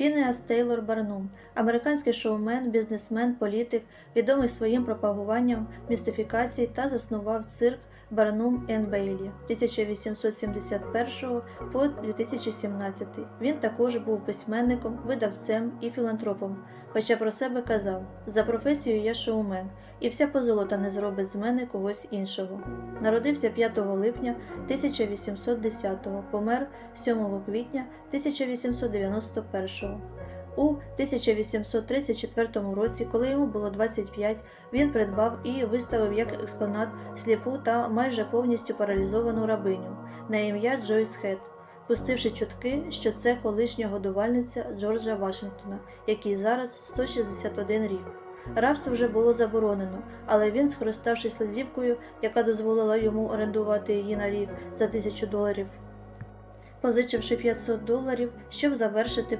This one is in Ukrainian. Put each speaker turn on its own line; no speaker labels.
Фінеас Тейлор Барнум, американський шоумен, бізнесмен, політик, відомий своїм пропагуванням містифікацій та заснував цирк Барнум Ен Бейлі 1871 по 2017. Він також був письменником, видавцем і філантропом. Хоча про себе казав: за професією я шоумен, і вся позолота не зробить з мене когось іншого. Народився 5 липня 1810-го, помер 7 квітня 1891-го. У 1834 році, коли йому було 25, він придбав і виставив як експонат сліпу та майже повністю паралізовану рабиню на ім'я Джойс Хет, пустивши чутки, що це колишня годувальниця Джорджа Вашингтона, який зараз 161 рік. Рабство вже було заборонено, але він, скориставшись лазівкою, яка дозволила йому орендувати її на рік за тисячу доларів, позичивши 500 доларів, щоб завершити